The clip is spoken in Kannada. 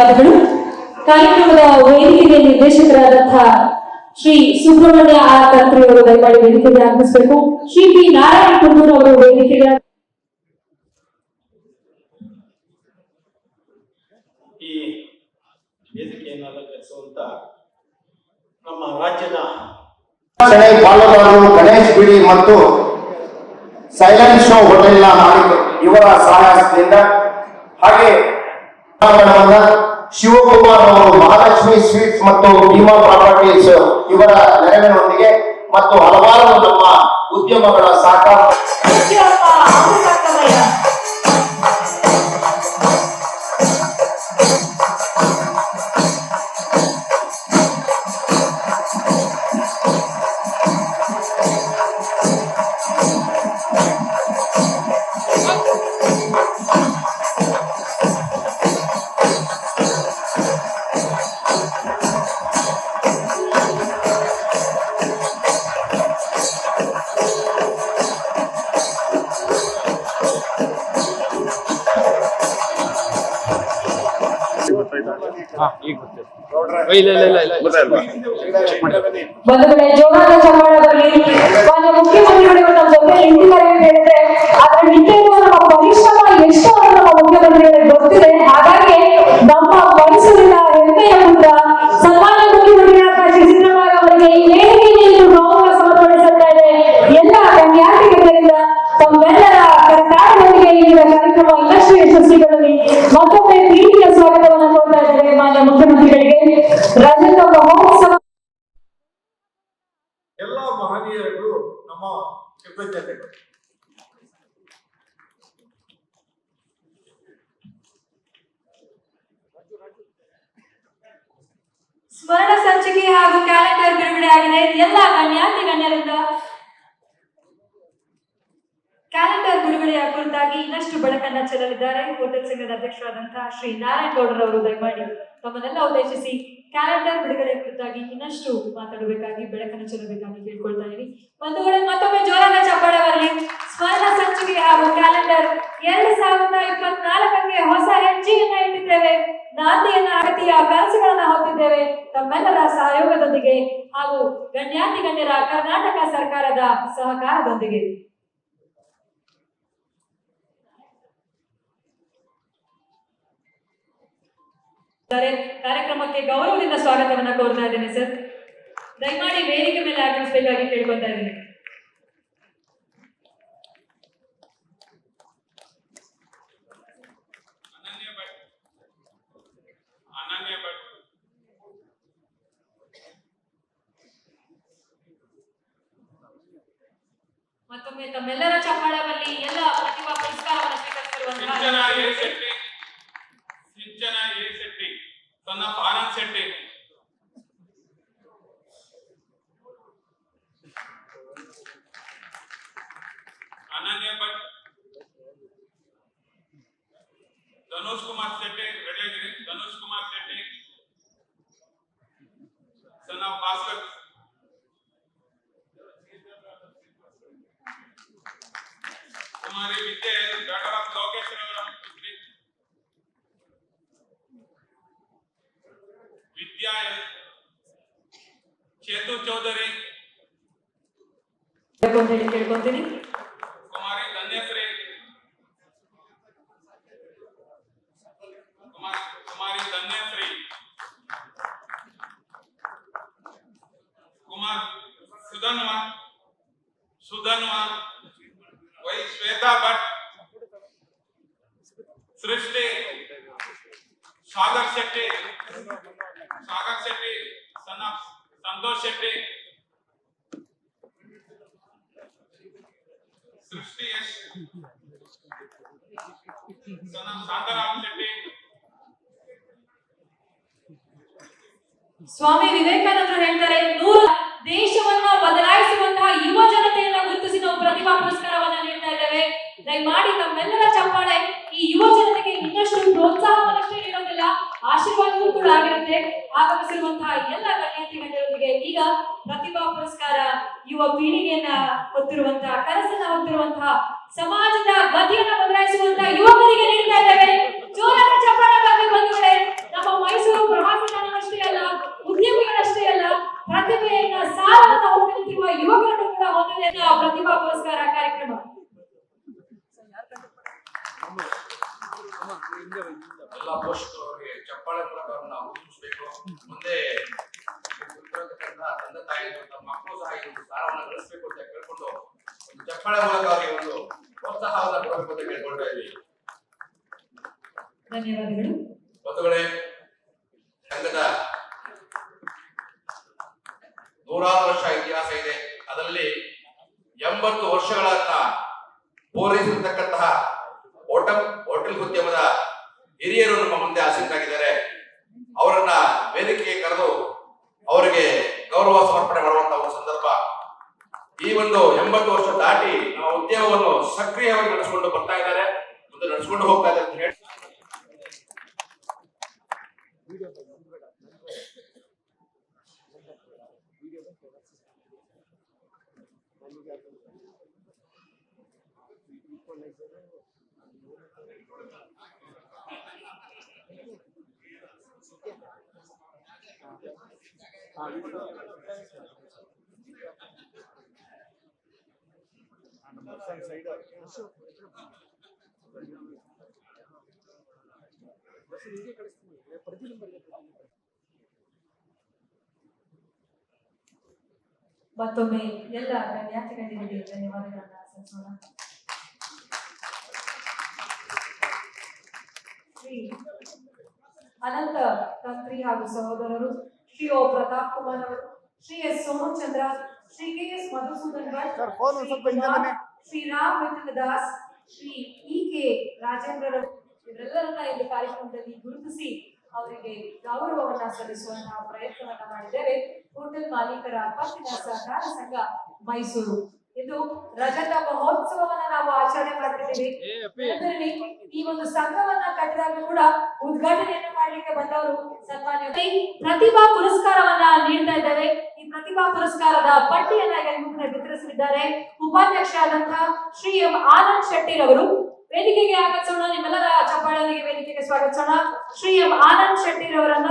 ಧನ್ಯವಾದಗಳು. ಕಾರ್ಯಕ್ರಮದ ವೇದಿಕೆಗೆ ನಿರ್ದೇಶಕರಾದಂತಹ ಶ್ರೀ ಸುಬ್ರಹ್ಮಣ್ಯ ಆರ್ ತಂತ್ರಿ ಅವರು ದಯಮಾಡಿ ವೇದಿಕೆಗೆ ಆಗಮಿಸಬೇಕು. ಶ್ರೀ ಪಿ ನಾರಾಯಣ ಕುಂದೂರ್ ಅವರು ವೇದಿಕೆಗೆ ಈ ವೇದಿಕೆಯನ್ನು ಅಲಂಕರಿಸುವಂತ ನಮ್ಮ ರಾಜ್ಯದ ಪಾಲುದಾರರು ಗಣೇಶ್ ಬಿಡಿ ಮತ್ತು ಸೈಲೆಂಟ್ ಶೋ ಹೋಟೆಲ್ನ ಮಾಲೀಕ ಇವರ ಸಹಾಯದಿಂದ ಹಾಗೆ ಶಿವಕುಮಾರ್ ಅವರು ಮಹಾಲಕ್ಷ್ಮಿ ಸ್ವೀಟ್ಸ್ ಮತ್ತು ಭೀಮಾ ಪ್ರಾಪರ್ಟೀಸ್ ಇವರ ನೆರವಿನೊಂದಿಗೆ ಮತ್ತು ಹಲವಾರು ನಮ್ಮ ಉದ್ಯಮಗಳ ಸಹಕಾರ ಒಂದು ಕಡೆ ಜೋರಾದ ಮುಖ್ಯಮಂತ್ರಿಗಳು ನಮ್ಮ ಜೊತೆ ಹೇಳಿದ್ರೆ ಸ್ಮರಣ ಸಂಚಿಕೆ ಹಾಗೂ ಕ್ಯಾಲೆಂಡರ್ ಬಿಡುಗಡೆಯಾಗಿದೆ ಎಲ್ಲ ಗಣ್ಯಾತಿ ಗಣ್ಯರಿಂದ ಕ್ಯಾಲೆಂಡರ್ ಬಿಡುಗಡೆಯ ಕುರಿತಾಗಿ ಇನ್ನಷ್ಟು ಬೆಳಕನ್ನ ಚೆಲ್ಲಲಿದ್ದಾರೆ ಹೋಟೆಲ್ ಸಂಘದ ಅಧ್ಯಕ್ಷರಾದಂತಹ ಶ್ರೀ ನಾರಾಯಣ ಗೌಡರವರು ದಯಮಾಡಿ ತಮ್ಮನ್ನೆಲ್ಲ ಉದ್ದೇಶಿಸಿ ಕ್ಯಾಲೆಂಡರ್ ಬಿಡುಗಡೆ ಕುರಿತಾಗಿ ಇನ್ನಷ್ಟು ಮಾತಾಡಬೇಕಾಗಿ, ಬೆಳಕನ್ನು ಚೆಲ್ಲಬೇಕಾಗಿ ಕೇಳ್ಕೊಳ್ತಾ ಇದ್ದೀನಿ ಕಡೆ ಮತ್ತೊಮ್ಮೆ ಜೋರಾದ ಚಪ್ಪಾಳೆ ಬರಲಿ. ಸ್ವರ್ಣ ಸಂಚಿಕೆ ಹಾಗೂ ಕ್ಯಾಲೆಂಡರ್ ಎರಡು ಸಾವಿರದ ಇಪ್ಪತ್ನಾಲ್ಕಕ್ಕೆ ಹೊಸ ಹೆಜ್ಜೆಯನ್ನ ಇಟ್ಟಿದ್ದೇವೆ. ನಾಂದಿಯನ್ನ ಅಗತಿಯ ಕನಸುಗಳನ್ನ ಹೊತ್ತಿದ್ದೇವೆ. ತಮ್ಮೆಲ್ಲರ ಸಹಯೋಗದೊಂದಿಗೆ ಹಾಗೂ ಗಣ್ಯಾತಿ ಗಣ್ಯರ ಕರ್ನಾಟಕ ಸರ್ಕಾರದ ಸಹಕಾರದೊಂದಿಗೆ. ಕಾರ್ಯಕ್ರಮಕ್ಕೆ ಗೌರವದಿಂದ ಸ್ವಾಗತವನ್ನ ಕೋರ್ತಾ ಇದ್ದೇನೆ, ಸರ್. ದಯಮಾಡಿ ವೇದಿಕೆ ಮೇಲೆ ಆಗಮಿಸಬೇಕಾಗಿ ಕೇಳ್ಕೊತಾ ಇದ್ದೀನಿ. ಮತ್ತೊಮ್ಮೆ ತಮ್ಮೆಲ್ಲರ ಚಪ್ಪಾಳೆ ಬರಲಿ ಎಲ್ಲ ಪ್ರತಿಭಾ ಪುರಸ್ಕಾರವನ್ನು ಸ್ವೀಕರಿಸಿರುವಂತಹ Shetty Sinchana A Shetty son of Anand Shetty Ananya Bhat Dhanush Kumar Shetty ರೆಡಿಯಾಗಿರಿ Dhanush Kumar Shetty son of Bhaskar Kumari Vidya doctor of Lokeshwara ಪುತ್ರಿ ವಿದ್ಯಾ ಚೇತು ಚೌಧರಿ ಅಂತ ಹೇಳಿ ಕೇಳ್ಕೊಂತೀನಿ Kumari Dhanyashree Kumar Kumari Dhanyashree Kumar Sudhanva Sudhanva Y Shweta Bhat Srishti Sagar Shetty Sagar Shetty son Santosh Shetty. Srishti Yash. Son Shantaram Shetty. Swami ವಿವೇಕಾನಂದರು ಹೇಳ್ತಾರೆ, ನೂರು ದೇಶವನ್ನ ಬದಲಾಯಿಸುವಂತಹ ಯುವ ಜನತೆಯನ್ನ ಗುರುತಿಸಿ ನಾವು ಪ್ರತಿಭಾ ಪುರಸ್ಕಾರವನ್ನ ನೀಡ್ತಾ ಇದ್ದೇವೆ. ದಯಮಾಡಿ ನಮ್ಮೆಲ್ಲರ ಚಪ್ಪಾಳೆ ಈ ಯುವ ಜನತೆಗೆ ಇನ್ನಷ್ಟು ಪ್ರೋತ್ಸಾಹವನ್ನು ಆಶೀರ್ವಾದವೂ ಕೂಡ ಆಗಿರುತ್ತೆ. ಆಗಮಿಸಿರುವಂತಹ ಎಲ್ಲ ಗಣ್ಯಾತಿ ಗಣ್ಯರೊಂದಿಗೆ ಈಗ ಪ್ರತಿಭಾ ಪುರಸ್ಕಾರ, ಯುವ ಪೀಳಿಗೆಯನ್ನ ಹೊತ್ತಿರುವಂತಹ, ಕನಸನ್ನ ಹೊತ್ತಿರುವಂತಹ ಸಮಾಜದ ಗತಿಯನ್ನು ಬದಲಾಯಿಸುವಂತಹ ಯುವಕರಿಗೆ ನೀಡ್ತಾ ಇದ್ದೇವೆ. ಜೋರಾದ ಚಪ್ಪಾಳೆ ನಮ್ಮ ಮೈಸೂರು ಪ್ರವಾಸಿತಾಣವಷ್ಟೇ ಅಲ್ಲ, ಉದ್ಯಮಿಗಳಷ್ಟೇ ಅಲ್ಲ, ಪ್ರತಿಭೆಯನ್ನ ಸಾಲವನ್ನು ಹೊತ್ತು ನಿಂತಿರುವ ಯುವಕರನ್ನು ಕೂಡ ಹೊಂದಿದೆ ಪ್ರತಿಭಾ ಪುರಸ್ಕಾರ ಕಾರ್ಯಕ್ರಮ. ಎಲ್ಲ ಪೋಷಕರು ಮೂಲಕ ಅವ್ರನ್ನ ಉತ್ತರಿಸಬೇಕು ಮುಂದೆ ತಂದೆ ತಾಯಿ ತಮ್ಮ ಮಕ್ಕಳು ಸಹ ಈ ಒಂದು ಸ್ಥಾನವನ್ನು ಗಳಿಸಬೇಕು ಅಂತ ಕೇಳ್ಕೊಂಡು ಒಂದು ಚಪ್ಪಾಳೆ ಮೂಲಕ ಅವರಿಗೆ ಒಂದು ಪ್ರೋತ್ಸಾಹವನ್ನು ಕೊಡಬೇಕು ಅಂತ ಕೇಳ್ಕೊಳ್ತಾ ಇದ್ದೀವಿ ಧನ್ಯವಾದಗಳು. ಬಂಧುಗಳೇ ಸಂಘದ ನೂರಾರು ವರ್ಷ ಇತಿಹಾಸ ಇದೆ. ಅದರಲ್ಲಿ ಎಂಬತ್ತು ವರ್ಷಗಳನ್ನ ಪೂರೈಸಿರ್ತಕ್ಕಂತಹ ಹೋಟೆಲ್ ಹೋಟೆಲ್ ಉದ್ಯಮದ ಹಿರಿಯರು ನಮ್ಮ ಮುಂದೆ ಆಸೀನರಾಗಿದ್ದಾರೆ. ಅವರನ್ನ ವೇದಿಕೆಗೆ ಕರೆದು ಅವರಿಗೆ ಗೌರವ ಸಮರ್ಪಣೆ ಮಾಡುವಂತಹ ಒಂದು ಸಂದರ್ಭ. ಈ ಒಂದು ಎಂಬತ್ತು ವರ್ಷ ದಾಟಿ ನಮ್ಮ ಉದ್ಯಮವನ್ನು ಸಕ್ರಿಯವಾಗಿ ನಡೆಸಿಕೊಂಡು ಬರ್ತಾ ಇದ್ದಾರೆ. ಮುಂದೆ ನಡೆಸಿಕೊಂಡು ಹೋಗ್ತಾ ಇದೆ ಅಂತ ಹೇಳಿ. ಮತ್ತೊಮ್ಮೆ ಎಲ್ಲ ಗಣ್ಯಾತಿಗಳಿಗೆ ಧನ್ಯವಾದಗಳನ್ನ ಸಲ್ಲಿಸೋಣ ಶ್ರೀ ಅನಂತ ತಂತ್ರಿ ಹಾಗೂ ಸಹೋದರರು ಶ್ರೀ ಓ ಪ್ರತಾಪ್ ಕುಮಾರ್ ಅವರು Shri S Somachandra Shri K S Madhusudan Bhat Shri Ram Vittala Das Shri E K Rajendra ಇವರೆಲ್ಲರನ್ನ ಇಲ್ಲಿ ಕಾರ್ಯಕ್ರಮದಲ್ಲಿ ಗುರುತಿಸಿ ಅವರಿಗೆ ಗೌರವವನ್ನ ಸಲ್ಲಿಸುವಂತಹ ಪ್ರಯತ್ನವನ್ನ ಮಾಡಿದ್ದೇವೆ. ಹೋಟೆಲ್ ಮಾಲೀಕರ ಪತ್ತಿನ ಸಹಕಾರ ಸಂಘ ಮೈಸೂರು. ಇದು ರಜತ ಮಹೋತ್ಸವವನ್ನ ನಾವು ಆಚರಣೆ ಮಾಡ್ತಿದ್ದೀವಿ. ಈ ಒಂದು ಸಂಘವನ್ನ ಕಟ್ಟಿದಾಗ ಕೂಡ ಉದ್ಘಾಟನೆಯನ್ನ ಮಾಡ್ಲಿಕ್ಕೆ ಬಂದವರು ಸನ್ಮಾನ್ಯ ಪ್ರತಿಭಾ ಪುರಸ್ಕಾರವನ್ನ ನೀಡ್ತಾ ಇದ್ದೇವೆ ಈ ಪ್ರತಿಭಾ ಪುರಸ್ಕಾರದ ಪಟ್ಟಿಯನ್ನ ಎಲ್ಲ ವಿತರಿಸಲಿದ್ದಾರೆ ಉಪಾಧ್ಯಕ್ಷ ಆದಂತಹ ಉಪಾಧ್ಯಕ್ಷರಾದಂತಹ ಶ್ರೀ ಎಂ ಆನಂದ್ ಶೆಟ್ಟಿರವರು. ವೇದಿಕೆಗೆ ಆಗಮಿಸೋಣ. ನಿಮ್ಮೆಲ್ಲರ ಚಪ್ಪಾಳಿಗೆ ವೇದಿಕೆಗೆ ಸ್ವಾಗತಿಸೋಣ. ಶ್ರೀ ಎಂ ಆನಂದ್ ಶೆಟ್ಟಿರವರನ್ನ